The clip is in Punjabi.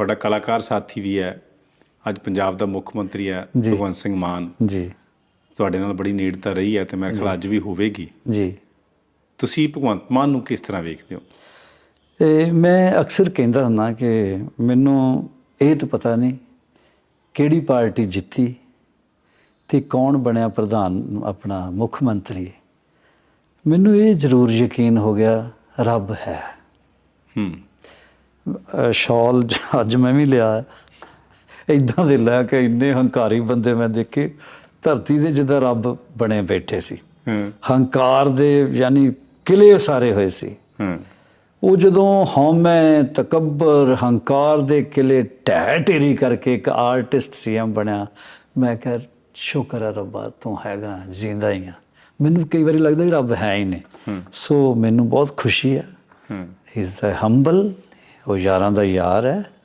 ਤੁਹਾਡਾ ਕਲਾਕਾਰ ਸਾਥੀ ਵੀ ਹੈ। ਅੱਜ ਪੰਜਾਬ ਦਾ ਮੁੱਖ ਮੰਤਰੀ ਹੈ। ਭਗਵੰਤ ਸਿੰਘ ਮਾਨ। ਜੀ। ਤੁਹਾਡੇ ਨਾਲ ਬੜੀ ਨੇੜਤਾ ਰਹੀ ਹੈ ਤੇ ਮੇਰੇ ਖਿਆਲ ਅੱਜ ਵੀ ਹੋਵੇਗੀ। ਜੀ। ਤੁਸੀਂ ਭਗਵੰਤ ਮਾਨ ਨੂੰ ਕਿਸ ਤਰ੍ਹਾਂ ਵੇਖਦੇ ਹੋ? ਇਹ ਮੈਂ ਅਕਸਰ ਕਹਿੰਦਾ ਹੁੰਦਾ ਕਿ ਮੈਨੂੰ ਇਹ ਤਾਂ ਪਤਾ ਨਹੀਂ ਕਿਹੜੀ ਪਾਰਟੀ ਜਿੱਤੀ ਤੇ ਕੌਣ ਬਣਿਆ ਪ੍ਰਧਾਨ ਆਪਣਾ ਮੁੱਖ ਮੰਤਰੀ। ਮੈਨੂੰ ਇਹ ਜ਼ਰੂਰ ਯਕੀਨ ਹੋ ਗਿਆ ਰੱਬ ਹੈ। ਹੂੰ। ਸ਼ਾਲ ਅੱਜ ਮੈਂ ਵੀ ਲਿਆ ਇਦਾਂ ਦੇ ਲੈ ਕੇ ਇੰਨੇ ਹੰਕਾਰੀ ਬੰਦੇ ਮੈਂ ਦੇਖੇ ਧਰਤੀ ਦੇ ਜਿੱਦਾਂ ਰੱਬ ਬਣੇ ਬੈਠੇ ਸੀ। ਹੰਕਾਰ ਦੇ ਯਾਨੀ ਕਿਲੇ ਸਾਰੇ ਹੋਏ ਸੀ। ਉਹ ਜਦੋਂ ਹਉਮੈ ਤਕੱਬਰ ਹੰਕਾਰ ਦੇ ਕਿਲੇ ਢਹਿ ਢੇਰੀ ਕਰਕੇ ਇੱਕ ਆਰਟਿਸਟ ਸੀਐਮ ਬਣਿਆ ਮੈਂ ਕਿਹਾ ਸ਼ੁਕਰ ਹੈ ਰੱਬਾ ਤੂੰ ਹੈਗਾ ਜਿੰਦਾ ਹੀ ਆ। ਮੈਨੂੰ ਕਈ ਵਾਰੀ ਲੱਗਦਾ ਕਿ ਰੱਬ ਹੈ ਹੀ ਨਹੀਂ। ਸੋ ਮੈਨੂੰ ਬਹੁਤ ਖੁਸ਼ੀ ਹੈ। ਹੂੰ। ਇਜ਼ ਹੰਬਲ ਉਹ ਯਾਰਾਂ ਦਾ ਯਾਰ ਹੈ।